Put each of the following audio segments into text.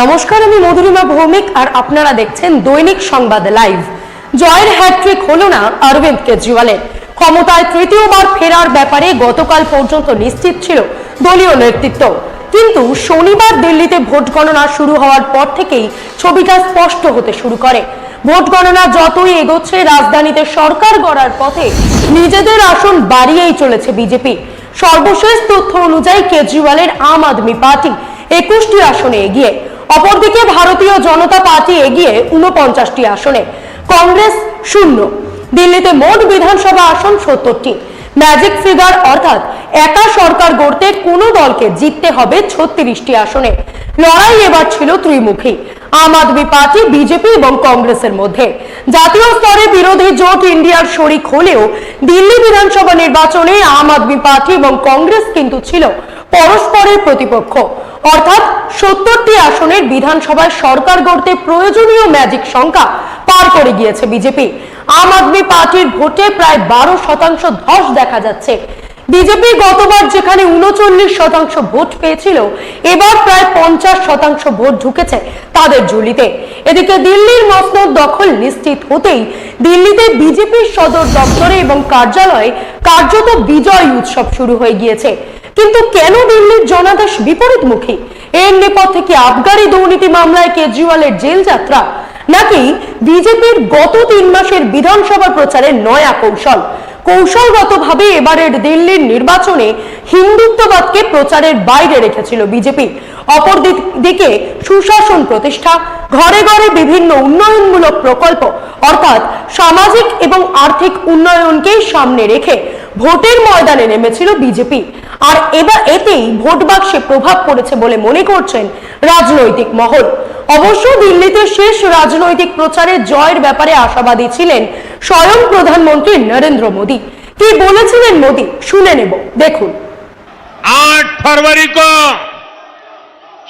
নমস্কার, আমি মধুরিমা ভৌমিক আর আপনারা দেখছেন দৈনিক সংবাদ লাইভ। জয়ের হ্যাট্রিক হলো না অরবিন্দ কেজরিওয়ালের। ক্ষমতায় তৃতীয়বার ফেরার ব্যাপারে গতকাল পর্যন্ত নিশ্চিত ছিল দলীয় নেতৃত্ব। কিন্তু শনিবার দিল্লিতে ভোট গণনা শুরু হওয়ার পর থেকেই ছবিটা স্পষ্ট হতে শুরু করে। ভোট গণনা যতই এগোচ্ছে, রাজধানীতে সরকার গড়ার পথে নিজেদের আসন বাড়িয়েই চলেছে বিজেপি। সর্বশেষ তথ্য অনুযায়ী কেজরিওয়ালের আম আদমি পার্টি একুশটি আসনে এগিয়ে। অপরদিকে ভারতীয় জনতা পার্টি এগিয়ে উনপঞ্চাশটি আসনে, কংগ্রেস শূন্য, দিল্লিতে মোট বিধানসভা আসন সত্তরটি। ম্যাজিক ফিগার অর্থাৎ একা সরকার গড়তে কোনো দলকে জিততে হবে ছত্রিশটি আসনে। লড়াই এবার ছিল ত্রিমুখী। আম আদমি পার্টি, বিজেপি এবং কংগ্রেসের মধ্যে। জাতীয় স্তরে বিরোধী জোট ইন্ডিয়ার শরিক হলেও দিল্লি বিধানসভা নির্বাচনে আম আদমি পার্টি এবং কংগ্রেস কিন্তু ছিল পরস্পরের প্রতিপক্ষ। অর্থাৎ সত্তরটি আসনের বিধানসভায় সরকার গড়তে প্রয়োজনীয় ম্যাজিক সংখ্যা পার করে গিয়েছে বিজেপি। আম আদমি পার্টির ভোটে প্রায় বারো শতাংশ ধস দেখা যাচ্ছে। বিজেপি গতবার যেখানে উনচল্লিশ শতাংশ ভোট পেয়েছিল, এবার প্রায় পঞ্চাশ শতাংশ ভোট ঢুকেছে তাদের ঝুলিতে। এদিকে দিল্লির মসনদ দখল নিশ্চিত হতেই দিল্লিতে বিজেপির সদর দপ্তরে এবং কার্যালয়ে কার্যত বিজয় উৎসব শুরু হয়ে গিয়েছে। কিন্তু কেন দিল্লির জনাদেশ বিপরীতমুখী? এর নেপথ্যে কি আবগারি দুর্নীতি মামলায় কেজরিওয়ালের জেল যাত্রা নাকি বিজেপির গত তিন মাসের বিধানসভা প্রচারের নয়া কৌশল? কৌশলগতভাবে এবারের দিল্লির নির্বাচনে হিন্দুত্ববাদকে প্রচারের বাইরে রেখেছিল বিজেপি। অপরদিক দিকে সুশাসন প্রতিষ্ঠা, ঘরে ঘরে বিভিন্ন উন্নয়নমূলক প্রকল্প, অর্থাৎ সামাজিক এবং আর্থিক উন্নয়নকেই সামনে রেখে ভোটের ময়দানে নেমেছিল বিজেপি। আর এবার এতেই ভোট বাক্সে প্রভাব পড়েছে বলে মনে করছেন রাজনৈতিক মহল অবশ্য দিল্লিতে শেষ রাজনৈতিক প্রচারে জয়ের ব্যাপারে আশাবাদী ছিলেন স্বয়ং প্রধানমন্ত্রী নরেন্দ্র মোদী কি বলেছিলেন মোদী শুনে নেব দেখুন आठ फरवरी को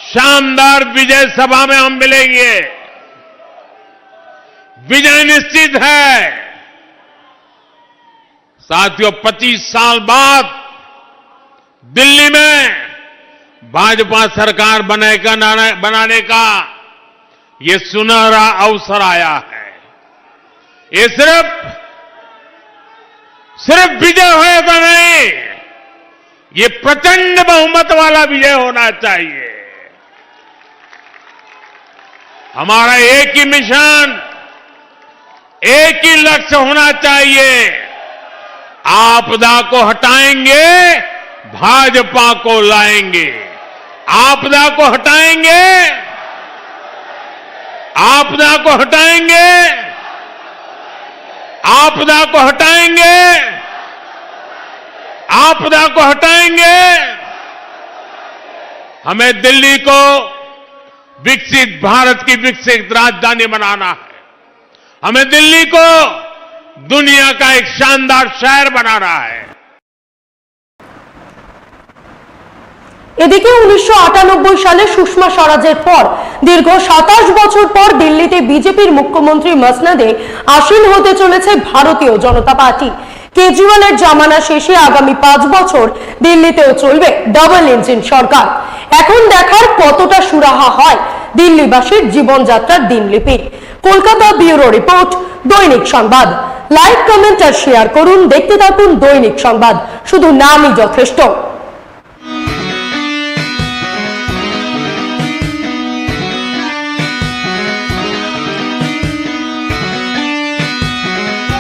शानदार विजय सभा में हम मिलेंगे विजय निश्चित है साथियों 25 साल बाद दिल्ली में भाजपा सरकार बनेगा नाना- बनाने का ये सुनहरा अवसर आया है। ये सिर्फ़ सिर्फ़ विजय होए तो नहीं, ये प्रचंड बहुमत वाला विजय होना चाहिए। हमारा एक ही मिशन, एक ही लक्ष्य होना चाहिए। आपदा को हटाएँगे भाजपा को लाएँगे। आपदा को हटाएँगे। आपदा को हटाएँगे। आपदा को हटाएँगे। आपदा को हटाएँगे। हमें दिल्ली को विकसित भारत की विकसित राजधानी बनाना है। हमें दिल्ली को दुनिया का एक शानदार शहर बनाना है। এদিকে উনিশশো আটানব্বই সালে সুষমা স্বরাজের পর দীর্ঘ সাতাশ বছর পর দিল্লিতে বিজেপির মুখ্যমন্ত্রী মসনদে আসীন হতে চলেছে ভারতীয় জনতা পার্টি। কেজরিওয়ালের জামানা শেষে আগামী পাঁচ বছর দিল্লিতেও চলবে ডাবল ইঞ্জিন সরকার। এখন দেখার কতটা সুরাহা হয় দিল্লিবাসীর জীবনযাত্রার দিনলিপি কলকাতা ব্যুরো রিপোর্ট, দৈনিক সংবাদ। লাইক, কমেন্ট আর শেয়ার করুন। দেখতে থাকুন দৈনিক সংবাদ। শুধু নামই যথেষ্ট।